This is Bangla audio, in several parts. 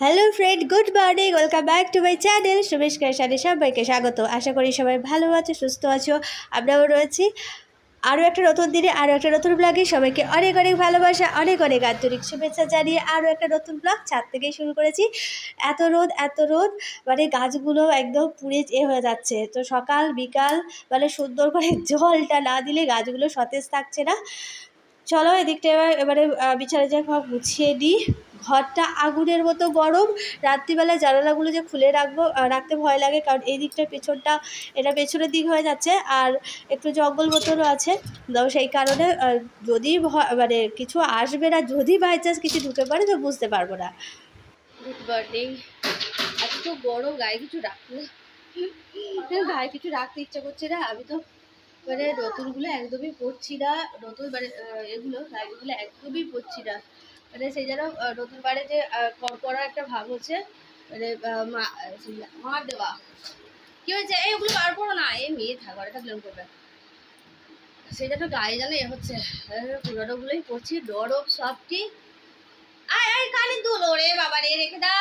Hello friend good morning welcome back to my channel Sumesh কেশানে সবাইকে স্বাগত। আশা করি সবাই ভালো আছো, সুস্থ আছো। আমরাও রয়েছি। আরও একটা নতুন দিনে আরও একটা নতুন ব্লগে সবাইকে অনেক অনেক ভালোবাসা, অনেক অনেক আন্তরিক শুভেচ্ছা জানিয়ে আরও একটা নতুন ব্লগ ছাদ থেকেই শুরু করেছি। এত রোদ এত রোদ মানে গাছগুলো একদম পুড়ে এ হয়ে যাচ্ছে। তো সকাল, বিকাল মানে সুন্দর করে জলটা না দিলে গাছগুলো সতেজ থাকছে না। চলো এদিকটা এবার, এবারে বিছানা জামা গুছিয়ে দিই ঘরটা আগুনের মতো গরম। রাত্রিবেলা জানালাগুলো যে খুলে রাখব রাখতে ভয় লাগে কারণ এই দিকটা পেছনটা, এটা পেছনের দিক হয়ে যাচ্ছে আর একটু জঙ্গল মতনও আছে। তো সেই কারণে যদি মানে কিছু আসবে না, যদি বাই চান্স কিছু ঢুকে পড়ে, তো বুঝতে পারব না। গুড মর্নিং এত গরম, গায়ে কিছু রাখতে গায়ে কিছু রাখতে ইচ্ছা করছে না। আমি তো মানে নতুনগুলো একদমই পড়ছি না নতুন মানে এগুলো শাড়িগুলো একদমই পড়ছি না। মানে সেই যেন নতুন বারে যে আহ, কড়কড়া একটা ভাব হচ্ছে মানে মা- মার দেওয়া। কি হয়েছে? এই ওগুলো বার করো না। এই মেয়ে থাকো এটা ব্লেম করবে সেই জন্য গায়ে যেন এ হচ্ছে। পুরোনোগুলোই পরছি নরম সফটি। আয় আয় কানে দুল ওরে বাবা রে রেখে দাও।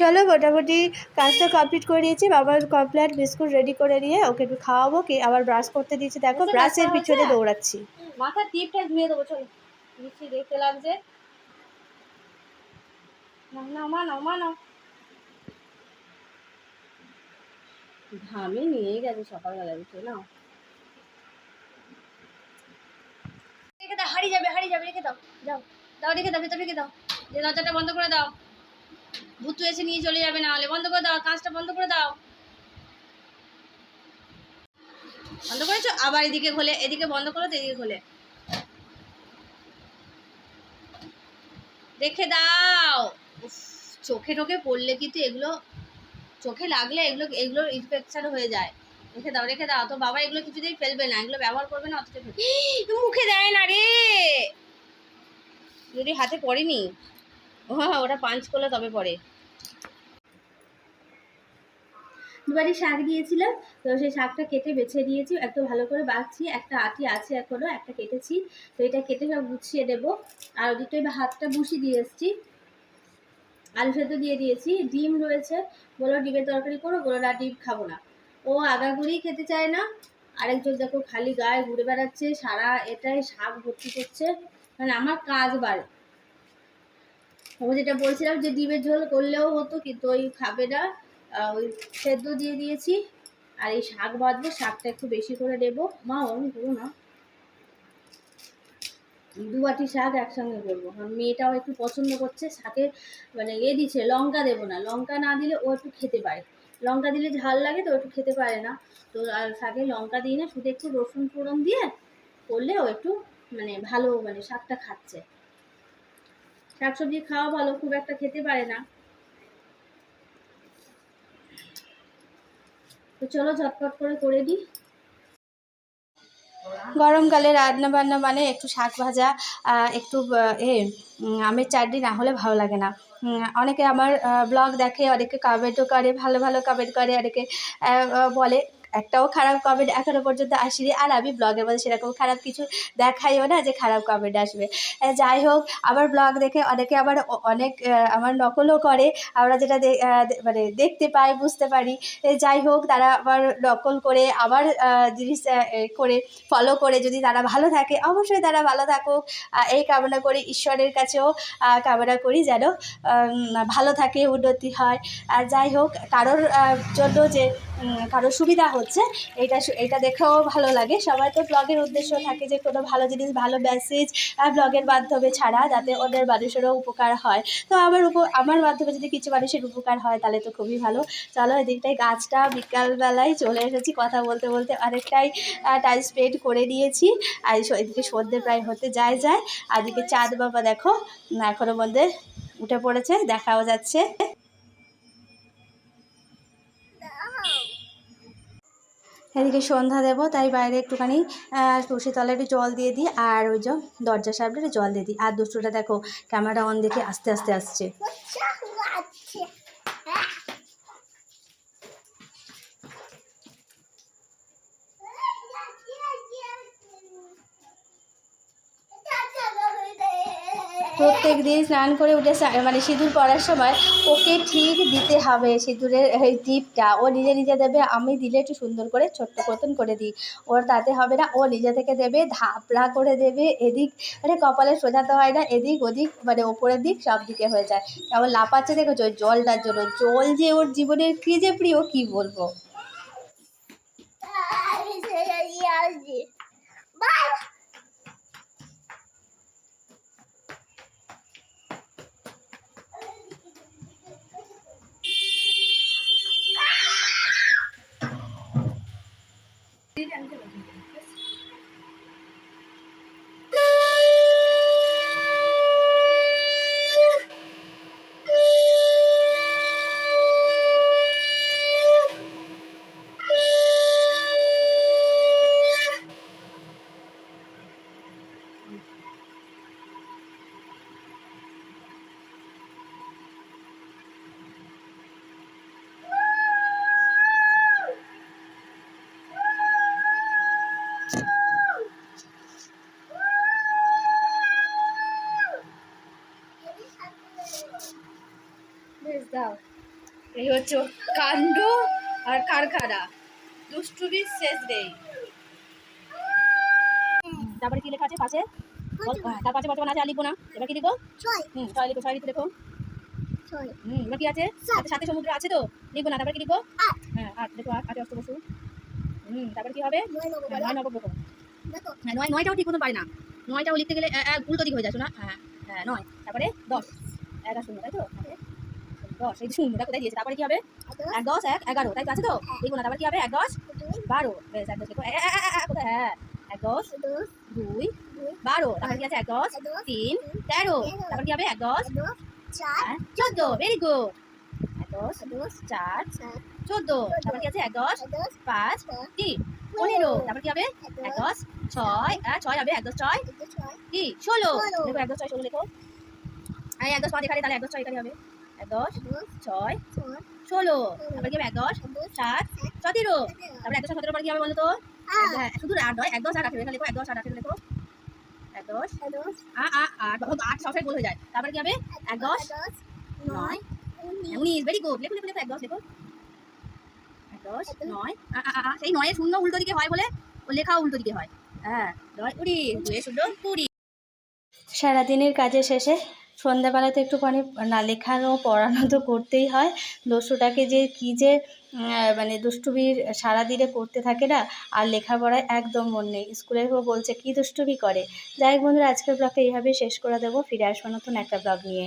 চলো মোটামুটি কাজটা কমপ্লিট করে দিয়েছি বাবার কমপ্লেট বিস্কুট রেডি করে নিয়ে ওকে একটু খাওয়াবো কি আবার ব্রাশ করতে দিয়েছি। দেখো ব্রাশের পিছনে দৌড়াচ্ছি। মাথা টিপটা ধুয়ে দেবো চলো। দিচ্ছি দেখতে লাগছে। না না মা নাও ঘামে নিয়ে গেছে সকালবেলা উঠে নাও। রেখে দাও হারিয়ে যাবে হারিয়ে যাবে রেখে দাও। যাও দাও রেখে দাও ভেতর রেখে দাও। যে দরজাটা বন্ধ করে দাও। ভূত এসে নিয়ে চলে যাবে না হলে। বন্ধ করে দাও, কাজটা বন্ধ করে দাও। বন্ধ করেছ? আবার এদিকে খোলে, এদিকে বন্ধ করো তো এদিকে খোলে। রেখে দাও। চোখে টোখে পড়লে কিন্তু এগুলো, চোখে লাগলে এগুলো এগুলো ইনফেকশন হয়ে যায়। রেখে দাও রেখে দাও। তো বাবা এগুলো কিছুতেই ফেলবে না, এগুলো ব্যবহার করবে না, অতটা। মুখে দেয় না রে। যদি হাতে পড়েনি হ্যাঁ ওটা পাঞ্চ করলে তবে পড়ে দুবারই শাক দিয়েছিলাম, তো সেই শাকটা কেটে বেছে দিয়েছি একটু ভালো করে বাছছি একটা আটি আছে এখনও, একটা কেটেছি, তো এটা কেটে সব গুছিয়ে দেবো আর ওদিকটা এবার হাতটা বসিয়ে দিয়ে এসেছি। আলু সেদ্ধ দিয়ে দিয়েছি, ডিম রয়েছে, বলো ডিমের তরকারি করো, বলো না ডিম খাব না। ও আগাগুড়ি খেতে চায় না, আরেকজন দেখো খালি গায়ে ঘুরে বেড়াচ্ছে, সারা এটাই শাক ভর্তি করছে মানে আমার কাজ বাড়ে। ও যেটা বলছিলাম যে ডিমের ঝোল করলেও হতো, কিন্তু ওই খাবে না। ওই সেদ্ধ দিয়ে দিয়েছি। আর এই শাক বাঁধবো, শাকটা একটু বেশি করে দেবো। মা অমন করো না। দু বাটি শাক একসঙ্গে করব। কারণ মেয়েটাও একটু পছন্দ করছে, শাকে মানে এ দিচ্ছে, লঙ্কা দেবো না। লঙ্কা না দিলে ও একটু খেতে পারে। লঙ্কা দিলে ঝাল লাগে তো একটু খেতে পারে না। তো আর শাকে লঙ্কা দিই না, শুধু একটু রসুন ফোড়ন দিয়ে করলে ও একটু মানে ভালো মানে শাকটা খাচ্ছে। শাকসবজি খাওয়া ভালো, খুব একটা খেতে পারে না। তো চলো ঝটপট করে করে দিই। গরমকালে রান্না বান্না মানে একটু শাক ভাজা একটু এ আমের চাটনি না হলে ভালো লাগে না। অনেকে আমার ব্লগ দেখে, অনেকে কমেন্টও করে, ভালো ভালো কমেন্ট করে, অনেকে বলে। একটাও খারাপ কমেন্ট এখনও পর্যন্ত আসেনি। আর আমি ব্লগের মধ্যে সেরকম খারাপ কিছু দেখাইও না যে খারাপ কমেন্ট আসবে। যাই হোক, আমার ব্লগ দেখে অনেকে আবার অনেক আমার নকলও করে। আমরা যেটা মানে দেখতে পাই, বুঝতে পারি। যাই হোক, তারা আবার নকল করে, আবার জিনিস করে ফলো করে। যদি তারা ভালো থাকে, অবশ্যই তারা ভালো থাকুক। এই কামনা করি ঈশ্বরের কাছেও কামনা করি যেন ভালো থাকে, উন্নতি হয়। আর যাই হোক, কারোর জন্য যে কারোর সুবিধা হচ্ছে এইটা সু- এইটা দেখেও ভালো লাগে। সবাই তো ব্লগের উদ্দেশ্য থাকে যে কোনো ভালো জিনিস, ভালো মেসেজ ব্লগের মাধ্যমে ছাড়া যাতে অন্যের মানুষেরও উপকার হয়। তো আমার উপ আমার মাধ্যমে যদি কিছু মানুষের উপকার হয়, তাহলে তো খুবই ভালো। চলো এদিকটায় গাছটা বিকালবেলায় চলে এসেছি কথা বলতে বলতে। অনেকটাই টাইম স্পেন্ড করে নিয়েছি। আর এদিকে সন্ধ্যে প্রায় হতে যায় যায়। আর এদিকে চাঁদ বাবা দেখো এখনও এখনও মধ্যে উঠে পড়েছে, দেখাও যাচ্ছে। এদিকে সন্ধ্যা দেবো, তাই বাইরে একটুখানি তুলসী তলায় একটু জল দিয়ে দিই, আর ওই যে দরজা সামনে জল দিয়ে দিই। আর দুষ্টুটা দেখো ক্যামেরা অন দেখে আস্তে আস্তে আসছে। প্রত্যেক দিন স্নান করে উঠে মানে সিঁদুর পরার সময় ওকে ঠিক দিতে হবে সিঁদুরের এই টিপটা ও নিজে নিজে দেবে, আমি দিলে একটু সুন্দর করে ছোট্ট মতন করে দিই। ওর তাতে হবে না, ও নিজে থেকে দেবে, ধাপড়া করে দেবে, এদিক মানে কপালে সোজাতে হয় না, এদিক ওদিক মানে ওপরের দিক সব দিকে হয়ে যায়। কেমন লাপাচ্ছে দেখেছ ওই জলটার জন্য। জল যে ওর জীবনের কী যে প্রিয়, কী বলব? দাও। এই হচ্ছে কাণ্ড আর কারখানা। দুষ্টুমির শেষ নেই। তারপরে কি লেখা আছে? পাশে? হ্যাঁ, তার পাশে বর্তমান আছে আর লিখব না। এবার কি লিখব? হুম ছয় লিখো ছয় লিখে দেখো। হুম এবার কি আছে? সাথে সমুদ্র আছে তো? লিখব না তারপরে কি লিখব? হ্যাঁ আট দেখো আট অষ্ট বসু। হুম তারপরে কি হবে? হ্যাঁ, নয় নবগ্রহ হ্যাঁ নয় নয়টাও ঠিক মতন পারে না। নয়টাও লিখতে গেলে উল্টো দিক হয়ে যায় না হ্যাঁ হ্যাঁ নয়। তারপরে দশ। এক আর শূন্য তাই তো? দশ এই শূন্যটা কোথায় দিয়েছে তারপরে কি হবে এক দশ এক এগারো তাই আছে তো লিখব না তারপরে কি হবে এক দশ বারো বেশ এক দশ কোথায় হ্যাঁ এক দশ দুই বারো তারপরে কি আছে এক দশ তিন তেরো তারপরে কি হবে এক দশ হ্যাঁ, চোদ্দ ভেরি গুড এক দশ চার চোদ্দ তারপর কি আছে এক দশ পাঁচ তিন পনেরো তারপর কি হবে এক দশ ছয় হ্যাঁ ছয় হবে এক দশ ছয় কি ষোলো। দেখো এক দশ ছয় ষোলো হ্যাঁ এক দশ পাঁচ এখানে তাহলে এক দশ ছয় এখানে হবে এক দশ ছয় ষোলো। তারপর কি হবে? এক দশ সাত সতেরো। তারপরে এক দশ সতেরো পর কি হবে বলো তো হ্যাঁ শুধু আট নয় এক দশ আট আঠেরো লেখো এক দশ আট আঠেরো লেখো এক দশ আ আ আট বাবা, আট সবসময় গোল হয়ে যায়। তারপরে কি হবে? এক দশ নয় উনিশ। ভেরি গুড লেখো লেখো লেখো এক দশ লেখো। এক দশ নয় আ, আ, আ, আ, সেই শূন্য উল্টো দিকে হয় বলে ও লেখাও উল্টো দিকে হয়। হ্যাঁ নয় কুড়ি দুয়ে শূন্য কুড়ি। সারাদিনের কাজের শেষে সন্ধ্যাবেলা তো একটুখানি না লেখানো পড়ানো তো করতেই হয়। দস্যুটাকে যে কী যে মানে দুষ্টুমির সারাদিনে করতে থাকে না, আর লেখাপড়ায় একদম মন নেই। স্কুলের কেউ বলছে, কী দুষ্টুমি করে? যাই বন্ধুরা, আজকের ব্লগটা এইভাবেই শেষ করে দেবো। ফিরে আসব নতুন একটা ব্লগ নিয়ে।